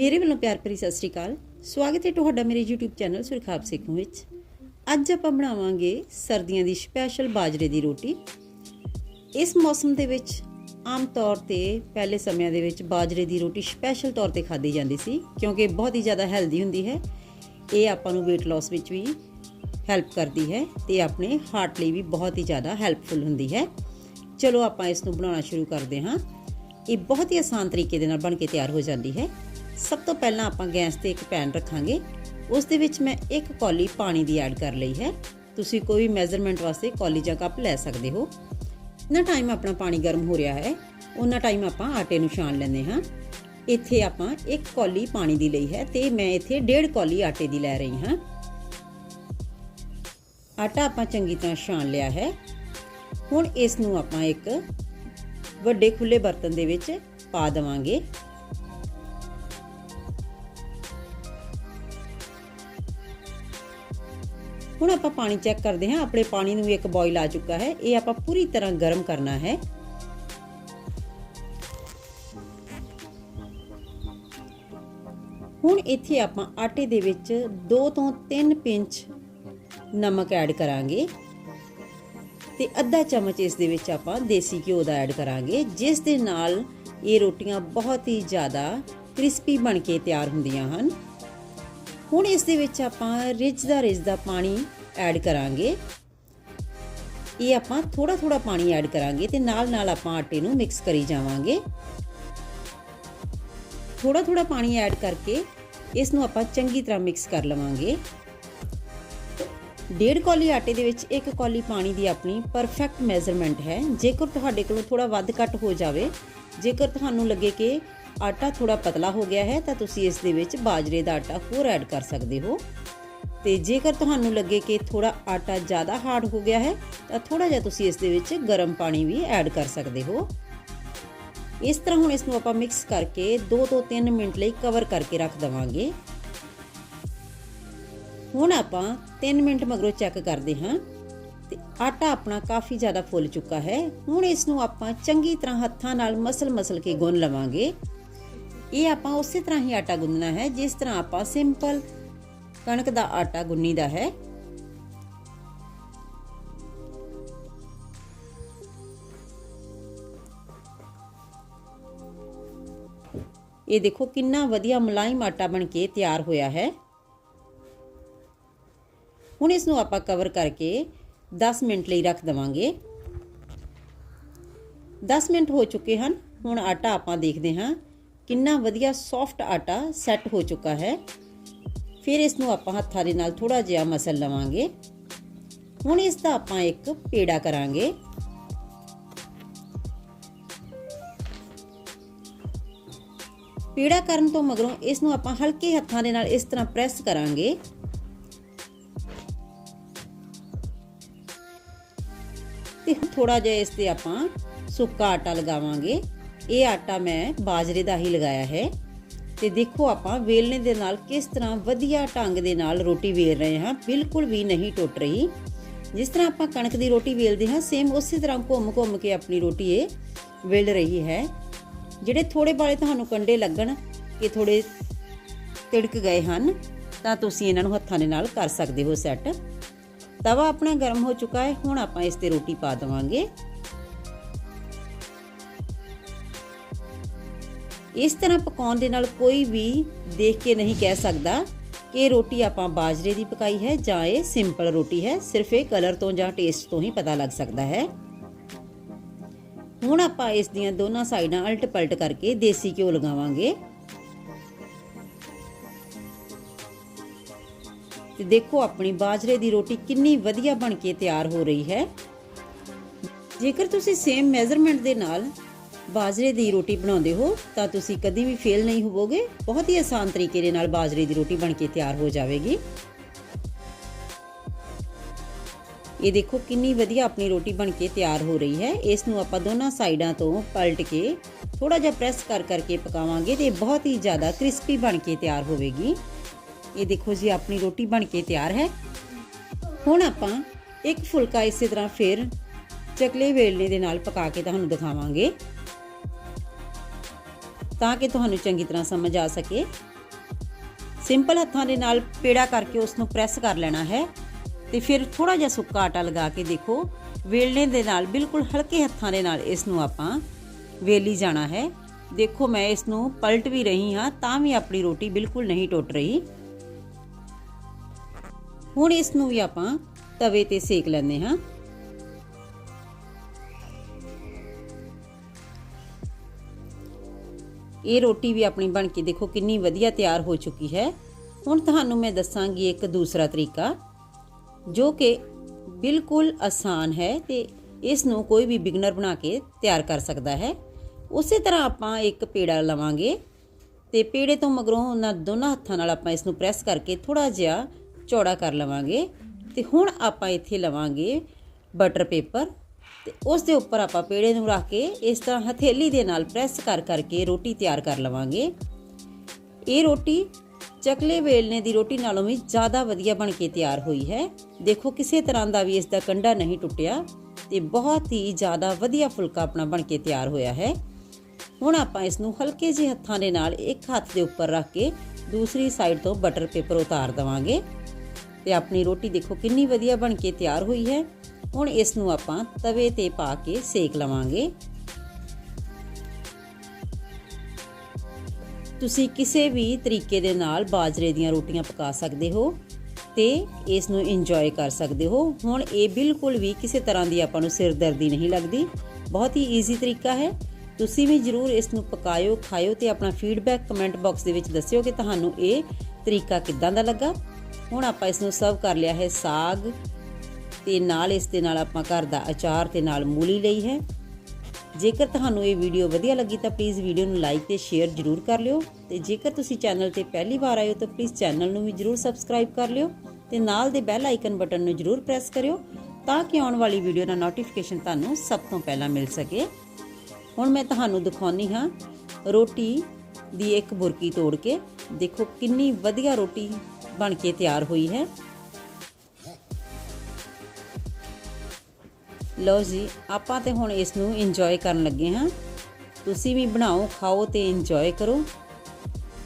ਮੇਰੇ ਵੱਲੋਂ ਪਿਆਰ ਭਰੀ ਸਤਿ ਸ੍ਰੀ ਅਕਾਲ। ਸਵਾਗਤ ਹੈ ਤੁਹਾਡਾ ਮੇਰੇ YouTube ਚੈਨਲ ਸੁਰਖਾਬ ਸਿੱਖੂ ਵਿੱਚ। ਅੱਜ ਆਪਾਂ ਬਣਾਵਾਂਗੇ ਸਰਦੀਆਂ ਦੀ ਸਪੈਸ਼ਲ ਬਾਜਰੇ ਦੀ ਰੋਟੀ। ਇਸ ਮੌਸਮ ਦੇ ਵਿੱਚ ਆਮ ਤੌਰ ਤੇ ਪਹਿਲੇ ਸਮਿਆਂ ਦੇ ਵਿੱਚ ਬਾਜਰੇ ਦੀ ਰੋਟੀ ਸਪੈਸ਼ਲ ਤੌਰ ਤੇ ਖਾਧੀ ਜਾਂਦੀ ਸੀ, ਕਿਉਂਕਿ ਬਹੁਤ ਹੀ ਜ਼ਿਆਦਾ ਹੈਲਦੀ ਹੁੰਦੀ ਹੈ। ਇਹ ਆਪਾਂ ਨੂੰ weight loss ਵਿੱਚ ਵੀ ਹੈਲਪ ਕਰਦੀ ਹੈ ਤੇ ਆਪਣੇ ਹਾਰਟ ਲਈ ਵੀ ਬਹੁਤ ਹੀ ਜ਼ਿਆਦਾ ਹੈਲਪਫੁਲ ਹੁੰਦੀ ਹੈ। ਚਲੋ ਆਪਾਂ ਇਸ ਨੂੰ ਬਣਾਉਣਾ ਸ਼ੁਰੂ ਕਰਦੇ ਹਾਂ। ਇਹ ਬਹੁਤ ਹੀ ਆਸਾਨ ਤਰੀਕੇ ਦੇ ਨਾਲ ਬਣ ਕੇ ਤਿਆਰ ਹੋ ਜਾਂਦੀ ਹੈ। ਸਭ ਤੋਂ ਪਹਿਲਾਂ ਆਪਾਂ ਗੈਸ ਤੇ ਇੱਕ ਪੈਨ ਰੱਖਾਂਗੇ। ਉਸ ਦੇ ਵਿੱਚ ਮੈਂ ਇੱਕ ਕੌਲੀ ਪਾਣੀ ਦੀ ਐਡ ਕਰ ਲਈ ਹੈ। ਤੁਸੀਂ ਕੋਈ ਮੈਜ਼ਰਮੈਂਟ ਵਾਸਤੇ ਕੌਲੀ ਜਾਂ ਕੱਪ ਲੈ ਸਕਦੇ ਹੋ। ਜਿੰਨਾ ਟਾਈਮ ਆਪਣਾ ਪਾਣੀ ਗਰਮ ਹੋ ਰਿਹਾ ਹੈ। ਉਹਨਾਂ ਟਾਈਮ ਆਪਾਂ ਆਟੇ ਨੂੰ ਛਾਣ ਲੈਂਦੇ ਹਾਂ। ਇੱਥੇ ਆਪਾਂ ਇੱਕ ਕੌਲੀ ਪਾਣੀ ਦੀ ਲਈ ਹੈ ਤੇ ਮੈਂ ਇੱਥੇ ਡੇਢ ਕੌਲੀ ਆਟੇ ਦੀ ਲੈ ਰਹੀ ਹਾਂ। ਆਟਾ ਆਪਾਂ ਚੰਗੀ ਤਰ੍ਹਾਂ ਛਾਣ ਲਿਆ ਹੈ। ਹੁਣ ਇਸ ਨੂੰ ਆਪਾਂ ਇੱਕ ਵੱਡੇ ਖੁੱਲੇ ਬਰਤਨ ਦੇ ਵਿੱਚ ਪਾ ਦੇਵਾਂਗੇ। ਹੁਣ ਆਪਾਂ ਪਾਣੀ ਚੈੱਕ ਕਰਦੇ ਹਾਂ। ਆਪਣੇ ਪਾਣੀ ਨੂੰ ਵੀ ਇੱਕ ਬੋਇਲ ਆ ਚੁੱਕਾ ਹੈ। ਇਹ ਆਪਾਂ ਪੂਰੀ ਤਰ੍ਹਾਂ ਗਰਮ ਕਰਨਾ ਹੈ। ਹੁਣ ਇੱਥੇ ਆਪਾਂ ਆਟੇ ਦੇ ਵਿੱਚ 2 ਤੋਂ 3 ਪਿੰਚ ਨਮਕ ਐਡ ਕਰਾਂਗੇ। ਤੇ ਅੱਧਾ ਚਮਚ ਇਸ ਦੇ ਵਿੱਚ ਆਪਾਂ ਦੇਸੀ ਘਿਓ ਦਾ ਐਡ ਕਰਾਂਗੇ, ਜਿਸ ਦੇ ਨਾਲ ਇਹ ਰੋਟੀਆਂ ਬਹੁਤ ਹੀ ਜ਼ਿਆਦਾ ਕ੍ਰਿਸਪੀ ਬਣ ਕੇ ਤਿਆਰ ਹੁੰਦੀਆਂ ਹਨ। ਹੁਣ ਇਸ ਦੇ ਵਿੱਚ ਆਪਾਂ ਰਿੱਝਦਾ ਰਿੱਝਦਾ ਪਾਣੀ ਐਡ ਕਰਾਂਗੇ। ਇਹ ਆਪਾਂ ਥੋੜਾ ਥੋੜਾ ਪਾਣੀ ਐਡ ਕਰਾਂਗੇ ਤੇ ਨਾਲ ਨਾਲ ਆਪਾਂ ਆਟੇ ਨੂੰ ਮਿਕਸ ਕਰੀ ਜਾਵਾਂਗੇ। ਥੋੜਾ ਥੋੜਾ ਪਾਣੀ ਐਡ ਕਰਕੇ ਇਸ ਨੂੰ ਆਪਾਂ ਚੰਗੀ ਤਰ੍ਹਾਂ ਮਿਕਸ ਕਰ ਲਵਾਂਗੇ। ਡੇਢ ਕੌਲੀ ਆਟੇ ਦੇ ਵਿੱਚ ਇੱਕ ਕੌਲੀ ਪਾਣੀ ਦੀ ਆਪਣੀ ਪਰਫੈਕਟ ਮੈਜ਼ਰਮੈਂਟ ਹੈ। ਜੇਕਰ ਤੁਹਾਡੇ ਕੋਲੋਂ ਥੋੜਾ ਵੱਧ ਘੱਟ ਹੋ ਜਾਵੇ, ਜੇਕਰ ਤੁਹਾਨੂੰ ਲੱਗੇ ਕਿ ਆਟਾ ਥੋੜਾ ਪਤਲਾ ਹੋ ਗਿਆ ਹੈ ਤਾਂ ਤੁਸੀਂ ਇਸ ਦੇ ਵਿੱਚ ਬਾਜਰੇ ਦਾ ਆਟਾ ਹੋਰ ਐਡ ਕਰ ਸਕਦੇ ਹੋ। ਤੇ ਜੇਕਰ ਤੁਹਾਨੂੰ ਲੱਗੇ ਕਿ ਥੋੜਾ ਆਟਾ ਜ਼ਿਆਦਾ ਹਾਰਡ ਹੋ ਗਿਆ ਹੈ, ਤਾਂ ਥੋੜਾ ਜਿਹਾ ਤੁਸੀਂ ਇਸ ਦੇ ਵਿੱਚ ਗਰਮ ਪਾਣੀ ਵੀ ਐਡ ਕਰ ਸਕਦੇ ਹੋ। ਇਸ ਤਰ੍ਹਾਂ ਹੁਣ ਇਸ ਨੂੰ ਆਪਾਂ ਮਿਕਸ ਕਰਕੇ 2 ਤੋਂ 3 ਮਿੰਟ ਲਈ ਕਵਰ ਕਰਕੇ ਰੱਖ ਦਵਾਂਗੇ। ਹੁਣ ਆਪਾਂ 3 ਮਿੰਟ ਮਗਰੋਂ ਚੈੱਕ ਕਰਦੇ ਹਾਂ। ਤੇ ਆਟਾ ਆਪਣਾ ਕਾਫੀ ਜ਼ਿਆਦਾ ਫੁੱਲ ਚੁੱਕਾ ਹੈ। ਹੁਣ ਇਸ ਨੂੰ ਆਪਾਂ ਚੰਗੀ ਤਰ੍ਹਾਂ ਹੱਥਾਂ ਨਾਲ ਮਸਲ-ਮਸਲ ਕੇ ਗੁੰਨ ਲਵਾਂਗੇ। ਇਹ ਆਪਾਂ ਉਸੇ ਤਰ੍ਹਾਂ ਹੀ ਆਟਾ ਗੁੰਨਣਾ ਹੈ, ਜਿਸ ਤਰ੍ਹਾਂ ਆਪਾਂ ਸਿੰਪਲ ਕਣਕ ਦਾ ਆਟਾ ਗੁੰਨੀਦਾ ਹੈ। ਇਹ ਦੇਖੋ ਕਿੰਨਾ ਵਧੀਆ ਮੁਲਾਇਮ ਆਟਾ ਬਣ ਕੇ ਤਿਆਰ ਹੋਇਆ ਹੈ। ਹੁਣ ਇਸ ਨੂੰ ਆਪਾਂ ਕਵਰ ਕਰਕੇ 10 ਮਿੰਟ ਲਈ ਰੱਖ ਦਵਾਂਗੇ। 10 ਮਿੰਟ ਹੋ ਚੁੱਕੇ ਹਨ, ਹੁਣ ਆਟਾ ਆਪਾਂ ਦੇਖਦੇ ਹਾਂ। ਕਿੰਨਾ ਵਧੀਆ ਸੌਫਟ ਆਟਾ ਸੈੱਟ ਹੋ ਚੁੱਕਾ ਹੈ। ਫਿਰ ਇਸ ਨੂੰ ਆਪਾਂ ਹੱਥਾਂ ਦੇ ਨਾਲ ਥੋੜਾ ਜਿਹਾ ਮਸਲ ਲਵਾਂਗੇ। ਹੁਣ ਇਸ ਦਾ ਆਪਾਂ ਇੱਕ ਪੇੜਾ ਕਰਾਂਗੇ। ਪੇੜਾ ਕਰਨ ਤੋਂ ਮਗਰੋਂ ਇਸ ਨੂੰ ਆਪਾਂ ਹਲਕੇ ਹੱਥਾਂ ਦੇ ਨਾਲ ਇਸ ਤਰ੍ਹਾਂ ਪ੍ਰੈਸ ਕਰਾਂਗੇ। ਤੇ ਥੋੜਾ ਜਿਹਾ ਇਸ ਤੇ ਆਪਾਂ ਸੁੱਕਾ ਆਟਾ ਲਗਾਵਾਂਗੇ। ਇਹ ਆਟਾ ਮੈਂ ਬਾਜਰੇ ਦਾ ਹੀ ਲਗਾਇਆ ਹੈ। ਤੇ ਦੇਖੋ ਆਪਾਂ ਵੇਲਣੇ ਦੇ ਨਾਲ ਕਿਸ ਤਰ੍ਹਾਂ ਵਧੀਆ ਢੰਗ ਦੇ ਨਾਲ ਰੋਟੀ ਵੇਲ ਰਹੇ ਹਾਂ। ਬਿਲਕੁਲ ਵੀ ਨਹੀਂ ਟੁੱਟ ਰਹੀ। ਜਿਸ ਤਰ੍ਹਾਂ ਆਪਾਂ ਕਣਕ ਦੀ ਰੋਟੀ ਵੇਲਦੇ ਹਾਂ ਸੇਮ ਉਸੇ ਤਰ੍ਹਾਂ ਘੁੰਮ-ਘੁੰਮ ਕੇ ਆਪਣੀ ਰੋਟੀ ਇਹ ਵੇਲ ਰਹੀ ਹੈ। ਜਿਹੜੇ ਥੋੜੇ ਬਾਲੇ ਤੁਹਾਨੂੰ ਕੰਡੇ ਲੱਗਣ ਕਿ ਥੋੜੇ ਤਿੜਕ ਗਏ ਹਨ, ਤਾਂ ਤੁਸੀਂ ਇਹਨਾਂ ਨੂੰ ਹੱਥਾਂ ਦੇ ਨਾਲ ਕਰ ਸਕਦੇ ਹੋ ਸੈੱਟ। ਤਵਾ ਆਪਣਾ ਗਰਮ ਹੋ ਚੁੱਕਾ ਹੈ, ਹੁਣ ਆਪਾਂ ਇਸ ਤੇ ਰੋਟੀ ਪਾ ਦਵਾਂਗੇ। ਇਸ ਤਰ੍ਹਾਂ ਪਕਾਉਣ ਦੇ ਨਾਲ ਕੋਈ ਵੀ ਦੇਖ ਕੇ ਨਹੀਂ ਕਹਿ ਸਕਦਾ ਕਿ ਇਹ ਰੋਟੀ ਆਪਾਂ ਬਾਜਰੇ ਦੀ ਪਕਾਈ ਹੈ ਜਾਂ ਇਹ ਸਿੰਪਲ ਰੋਟੀ ਹੈ। ਸਿਰਫ ਇਹ ਕਲਰ ਤੋਂ ਜਾਂ ਟੇਸਟ ਤੋਂ ਹੀ ਪਤਾ ਲੱਗ ਸਕਦਾ ਹੈ। ਹੁਣ ਆਪਾਂ ਇਸ ਦੀਆਂ ਦੋਨਾਂ ਸਾਈਡਾਂ ਅਲਟ ਪਲਟ ਕਰਕੇ ਦੇਸੀ ਘਿਓ ਲਗਾਵਾਂਗੇ। ਤੇ ਦੇਖੋ ਆਪਣੀ ਬਾਜਰੇ ਦੀ ਰੋਟੀ ਕਿੰਨੀ ਵਧੀਆ ਬਣ ਕੇ ਤਿਆਰ ਹੋ ਰਹੀ ਹੈ। ਜੇਕਰ ਤੁਸੀਂ ਸੇਮ ਮੈਜ਼ਰਮੈਂਟ ਦੇ ਨਾਲ ਬਾਜਰੇ ਦੀ ਰੋਟੀ ਬਣਾਉਂਦੇ ਹੋ, ਤਾਂ ਤੁਸੀਂ ਕਦੀ ਵੀ ਫੇਲ ਨਹੀਂ ਹੋਵੋਗੇ। ਬਹੁਤ ਹੀ ਆਸਾਨ ਤਰੀਕੇ ਦੇ ਨਾਲ ਬਾਜਰੇ ਦੀ ਰੋਟੀ ਬਣ ਕੇ ਤਿਆਰ ਹੋ ਜਾਵੇਗੀ। ਇਹ ਦੇਖੋ ਕਿੰਨੀ ਵਧੀਆ ਆਪਣੀ ਰੋਟੀ ਬਣ ਕੇ ਤਿਆਰ ਹੋ ਰਹੀ ਹੈ। ਇਸ ਨੂੰ ਆਪਾਂ ਦੋਨਾਂ ਸਾਈਡਾਂ ਤੋਂ ਪਲਟ ਕੇ ਥੋੜਾ ਜਿਹਾ ਪ੍ਰੈਸ ਕਰ ਕਰਕੇ ਪਕਾਵਾਂਗੇ ਤੇ ਬਹੁਤ ਹੀ ਜ਼ਿਆਦਾ ਕ੍ਰਿਸਪੀ ਬਣ ਕੇ ਤਿਆਰ ਹੋਵੇਗੀ। ਇਹ ਦੇਖੋ ਜੀ, ਆਪਣੀ ਰੋਟੀ ਬਣ ਕੇ ਤਿਆਰ ਹੈ। ਹੁਣ ਆਪਾਂ ਇੱਕ ਫੁਲਕਾ ਇਸੇ ਤਰ੍ਹਾਂ ਫਿਰ ਚਕਲੇ ਵੇਲਣੇ ਦੇ ਨਾਲ ਪਕਾ ਕੇ ਤੁਹਾਨੂੰ ਦਿਖਾਵਾਂਗੇ। ਤਾਂ ਕਿ ਤੁਹਾਨੂੰ ਚੰਗੀ ਤਰ੍ਹਾਂ ਸਮਝ ਆ ਸਕੇ। ਸਿੰਪਲ ਹੱਥਾਂ ਦੇ ਨਾਲ ਪੇੜਾ ਕਰਕੇ ਉਸ ਨੂੰ ਪ੍ਰੈਸ ਕਰ ਲੈਣਾ ਹੈ ਤੇ ਫਿਰ ਥੋੜਾ ਜਿਹਾ ਸੁੱਕਾ ਆਟਾ ਲਗਾ ਕੇ ਦੇਖੋ, ਵੇਲਣੇ ਦੇ ਨਾਲ ਬਿਲਕੁਲ ਹਲਕੇ ਹੱਥਾਂ ਦੇ ਨਾਲ ਇਸ ਨੂੰ ਆਪਾਂ ਵੇਲੀ ਜਾਣਾ ਹੈ। ਦੇਖੋ ਮੈਂ ਇਸ ਨੂੰ ਪਲਟ ਵੀ ਰਹੀ ਹਾਂ, ਤਾਂ ਵੀ ਆਪਣੀ ਰੋਟੀ ਬਿਲਕੁਲ ਨਹੀਂ ਟੁੱਟ ਰਹੀ। ਹੁਣ ਇਸ ਨੂੰ ਵੀ ਆਪਾਂ ਤਵੇ ਤੇ ਸੇਕ ਲੈਂਦੇ ਹਾਂ। ਇਹ ਰੋਟੀ ਵੀ ਆਪਣੀ ਬਣ ਕੇ ਦੇਖੋ ਕਿੰਨੀ ਵਧੀਆ ਤਿਆਰ ਹੋ ਚੁੱਕੀ ਹੈ। ਹੁਣ ਤੁਹਾਨੂੰ ਮੈਂ ਦੱਸਾਂਗੀ ਇੱਕ ਦੂਸਰਾ ਤਰੀਕਾ, ਜੋ ਕਿ ਬਿਲਕੁਲ ਆਸਾਨ ਹੈ ਤੇ ਇਸ ਨੂੰ ਕੋਈ ਵੀ ਬਿਗਨਰ ਬਣਾ ਕੇ ਤਿਆਰ ਕਰ ਸਕਦਾ ਹੈ। ਉਸੇ ਤਰ੍ਹਾਂ ਆਪਾਂ ਇੱਕ ਪੇੜਾ ਲਵਾਂਗੇ ਤੇ ਪੇੜੇ ਤੋਂ ਮਗਰੋਂ ਉਹਨਾਂ ਦੋਨਾਂ ਹੱਥਾਂ ਨਾਲ ਆਪਾਂ ਇਸ ਨੂੰ ਪ੍ਰੈਸ ਕਰਕੇ ਥੋੜਾ ਜਿਹਾ ਚੌੜਾ ਕਰ ਲਵਾਂਗੇ ਤੇ ਹੁਣ ਆਪਾਂ ਇੱਥੇ ਲਵਾਂਗੇ ਬਟਰ ਪੇਪਰ। ਤੇ ਉਸ ਦੇ ਉੱਪਰ ਆਪਾਂ ਪੇੜੇ ਨੂੰ ਰੱਖ ਕੇ ਇਸ ਤਰ੍ਹਾਂ ਹਥੇਲੀ ਦੇ ਨਾਲ ਪ੍ਰੈਸ ਕਰ ਕਰਕੇ ਰੋਟੀ ਤਿਆਰ ਕਰ ਲਵਾਂਗੇ। ਇਹ ਰੋਟੀ ਚਕਲੇ ਵੇਲਣੇ ਦੀ ਰੋਟੀ ਨਾਲੋਂ ਵੀ ਜ਼ਿਆਦਾ ਵਧੀਆ ਬਣ ਕੇ ਤਿਆਰ ਹੋਈ ਹੈ। ਦੇਖੋ ਕਿਸੇ ਤਰ੍ਹਾਂ ਦਾ ਵੀ ਇਸ ਦਾ ਕੰਡਾ ਨਹੀਂ ਟੁੱਟਿਆ ਤੇ ਬਹੁਤ ਹੀ ਜ਼ਿਆਦਾ ਵਧੀਆ ਫੁਲਕਾ ਆਪਣਾ ਬਣ ਕੇ ਤਿਆਰ ਹੋਇਆ ਹੈ। ਹੁਣ ਆਪਾਂ ਇਸ ਨੂੰ ਹਲਕੇ ਜਿਹੇ ਹੱਥਾਂ ਦੇ ਨਾਲ ਇੱਕ ਹੱਥ ਦੇ ਉੱਪਰ ਰੱਖ ਕੇ ਦੂਸਰੀ ਸਾਈਡ ਤੋਂ ਬਟਰ ਪੇਪਰ ਉਤਾਰ ਦਵਾਂਗੇ। ਤੇ ਆਪਣੀ ਰੋਟੀ ਦੇਖੋ ਕਿੰਨੀ ਵਧੀਆ ਬਣ ਕੇ ਤਿਆਰ ਹੋਈ ਹੈ। ਹੁਣ ਇਸ ਨੂੰ ਆਪਾਂ ਤਵੇ ਤੇ ਪਾ ਕੇ ਸੇਕ ਲਵਾਂਗੇ। ਤੁਸੀਂ ਕਿਸੇ ਵੀ ਤਰੀਕੇ ਦੇ ਨਾਲ ਬਾਜਰੇ ਦੀਆਂ ਰੋਟੀਆਂ ਪਕਾ ਸਕਦੇ ਹੋ ਤੇ ਇਸ ਨੂੰ ਇੰਜੋਏ ਕਰ ਸਕਦੇ ਹੋ। ਹੁਣ ਇਹ ਬਿਲਕੁਲ ਵੀ ਕਿਸੇ ਤਰ੍ਹਾਂ ਦੀ ਆਪਾਂ ਨੂੰ ਸਿਰਦਰਦੀ ਨਹੀਂ ਲੱਗਦੀ। ਬਹੁਤ ਹੀ ਈਜ਼ੀ ਤਰੀਕਾ ਹੈ। ਤੁਸੀਂ ਵੀ ਜਰੂਰ ਇਸ ਨੂੰ ਪਕਾਇਓ, ਖਾਇਓ ਤੇ ਆਪਣਾ ਫੀਡਬੈਕ ਕਮੈਂਟ ਬਾਕਸ ਦੇ ਵਿੱਚ ਦੱਸਿਓ ਕਿ ਤੁਹਾਨੂੰ ਇਹ ਤਰੀਕਾ ਕਿੱਦਾਂ ਦਾ ਲੱਗਾ। ਹੁਣ ਆਪਾਂ ਇਸ ਨੂੰ ਸਰਵ ਕਰ ਲਿਆ ਹੈ ਸਾਗ। ਤੇ ਨਾਲ ਇਸ ਦੇ ਨਾਲ ਆਪਾਂ ਘਰ ਦਾ ਅਚਾਰ ਤੇ ਨਾਲ ਮੂਲੀ ਲਈ ਹੈ। ਜੇਕਰ ਤੁਹਾਨੂੰ ਇਹ ਵੀਡੀਓ ਵਧੀਆ ਲੱਗੀ ਤਾਂ ਪਲੀਜ਼ ਵੀਡੀਓ ਨੂੰ ਲਾਈਕ ਤੇ ਸ਼ੇਅਰ ਜ਼ਰੂਰ ਕਰ ਲਿਓ। ਤੇ ਜੇਕਰ ਤੁਸੀਂ ਚੈਨਲ ਤੇ ਪਹਿਲੀ ਵਾਰ ਆਏ ਹੋ ਤਾਂ ਪਲੀਜ਼ ਚੈਨਲ ਨੂੰ ਵੀ ਜ਼ਰੂਰ ਸਬਸਕ੍ਰਾਈਬ ਕਰ ਲਿਓ ਤੇ ਨਾਲ ਦੇ ਬੈਲ ਆਈਕਨ ਬਟਨ ਨੂੰ ਜ਼ਰੂਰ ਪ੍ਰੈਸ ਕਰਿਓ ਤਾਂ ਕਿ ਆਉਣ ਵਾਲੀ ਵੀਡੀਓ ਦਾ ਨੋਟੀਫਿਕੇਸ਼ਨ ਤੁਹਾਨੂੰ ਸਭ ਤੋਂ ਪਹਿਲਾਂ ਮਿਲ ਸਕੇ। ਹੁਣ ਮੈਂ ਤੁਹਾਨੂੰ ਦਿਖਾਉਣੀ ਹਾਂ ਰੋਟੀ ਦੀ ਇੱਕ ਬੁਰਕੀ ਤੋੜ ਕੇ। ਦੇਖੋ ਕਿੰਨੀ ਵਧੀਆ ਰੋਟੀ ਬਣ ਕੇ ਤਿਆਰ ਹੋਈ ਹੈ। ਲਓ ਜੀ, ਆਪਾਂ ਤੇ ਹੁਣ ਇਸ ਨੂੰ ਇੰਜੋਏ ਕਰਨ ਲੱਗੇ ਹਾਂ। ਤੁਸੀਂ ਵੀ ਬਣਾਓ, ਖਾਓ ਤੇ ਇੰਜੋਏ ਕਰੋ।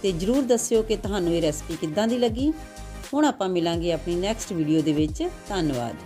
ਤੇ ਜਰੂਰ ਦੱਸਿਓ ਕਿ ਤੁਹਾਨੂੰ ਇਹ ਰੈਸਪੀ ਕਿੱਦਾਂ ਦੀ ਲੱਗੀ। ਹੁਣ ਆਪਾਂ ਮਿਲਾਂਗੇ ਆਪਣੀ ਨੈਕਸਟ ਵੀਡੀਓ ਦੇ ਵਿੱਚ। ਧੰਨਵਾਦ।